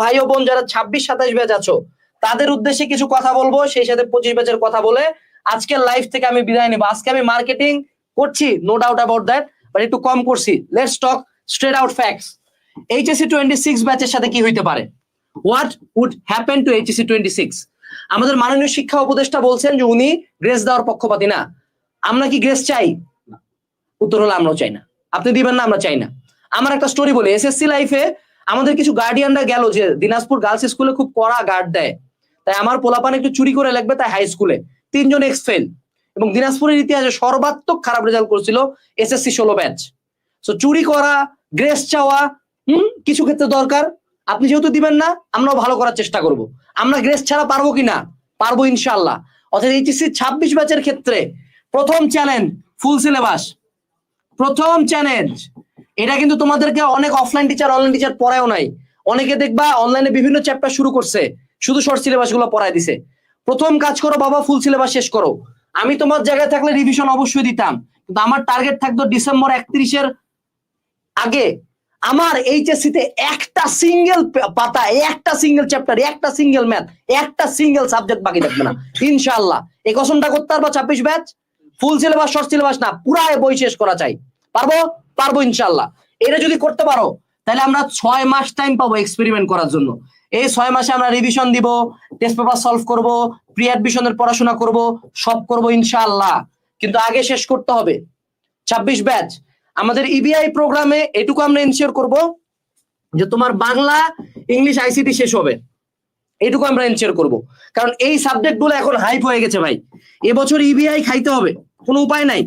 ভাই ও বোন যারা ছাব্বিশ, সাতাশ ব্যাচ আছো, তাদের উদ্দেশ্যে কিছু কথা বলব, সেই সাথে পঁচিশ ব্যাচের কথা বলে আজকের লাইফ থেকে আমি বিদায় নেব। আজকে আমি মার্কেটিং করছি no doubt about that but একটু কম করছি। Let's talk straight out facts HSC twenty six ব্যাচের সাথে কি হইতে পারে? What would happen to HSC twenty six আমাদের মাননীয় শিক্ষা উপদেষ্টা বলছেন যে উনি গ্রেস দেওয়ার পক্ষপাতী না। আমরা কি গ্রেস চাই? উত্তর হলো আমরাও চাই না। আপনি দিবেন না, আমরা চাই না। আমার একটা স্টোরি বলি এসএসসি লাইফে আমাদের কিছু গার্ডিয়ানরা গেল যে দিনাজপুর গার্লস স্কুলে খুব কড়া গার্ড দেয়। তাই আমার পোলাপান একটু চুরি করে লাগবে তাই হাই স্কুলে তিনজন এক্স ফেল এবং দিনাজপুরের ইতিহাসে সর্বাত্মক খারাপ রেজাল্ট করেছিল এসএসসি ষোলো ব্যাচ সো চুরি করা গ্রেস চাওয়া, হুম, কিছু ক্ষেত্রে দরকার। আপনি যেহেতু দিবেন না, আমরাও ভালো করার চেষ্টা করব। আমরা গ্রেস ছাড়া পারব কিনা পারব ইনশাল্লাহ অর্থাৎ এইচএসসি ছাব্বিশ ব্যাচের ক্ষেত্রে প্রথম চ্যালেঞ্জ ফুল সিলেবাস প্রথম চ্যালেঞ্জ এটা কিন্তু তোমাদেরকে অনেক অফলাইন টিচার অনলাইন টিচার পড়ায়ও নাই। অনেকে দেখবা অনলাইনে বিভিন্ন চ্যাপ্টার শুরু করছে, শুধু শর্ট সিলেবাসগুলো পড়ায় দিছে। প্রথম কাজ করো, বাবা ফুল সিলেবাস শেষ করো। আমি তোমার জায়গায় থাকলে রিভিশন অবশ্যই দিতাম, কিন্তু আমার টার্গেট থাকতো ডিসেম্বর একত্রিশের আগে। আমার এইচএসসি তে একটা সিঙ্গেল পাতা, একটা সিঙ্গেল চ্যাপ্টার একটা সিঙ্গেল ম্যাথ একটা সিঙ্গেল সাবজেক্ট বাকি থাকবে না। ইনশাআল্লাহ। এই কসমটা করতে পারব ছাব্বিশ batch full syllabus short syllabus না পুরা বই শেষ করা চাই। পারব? পারব ইনশাল্লাহ এটা যদি করতে পারো, তাহলে আমরা ছয় মাস টাইম পাবো এক্সপেরিমেন্ট করার জন্য। এই ছয় মাসে আমরা রিভিশন দিব টেস্ট পেপার সলভ করব প্রি অ্যাডমিশনের পড়াশোনা করব, সব করব ইনশাআল্লাহ। কিন্তু আগে শেষ করতে হবে। ছাব্বিশ ব্যাচ আমাদের ইবিআই প্রোগ্রামে এটুকু আমরা এনশিওর করব যে তোমার বাংলা ইংলিশ আইসিটি শেষ হবে। এটুকু আমরা এনশিওর করব। কারণ এই সাবজেক্টগুলো এখন হাইপ হয়ে গেছে ভাই। এবছর ইবিআই খাইতে হবে। কোনো উপায় নাই।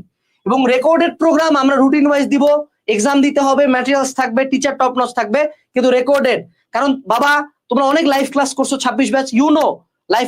এবং রেকর্ডেড প্রোগ্রাম আমরা রুটিন ওয়াইজ দিব এক্সাম দিতে হবে ম্যাটেরিয়ালস থাকবে টিচার টপ নচ থাকবে, কিন্তু রেকর্ডেড কারণ বাবা, তোমরা অনেক লাইভ ক্লাস করছ, ছাব্বিশ ব্যাচ ইউনো লাইভ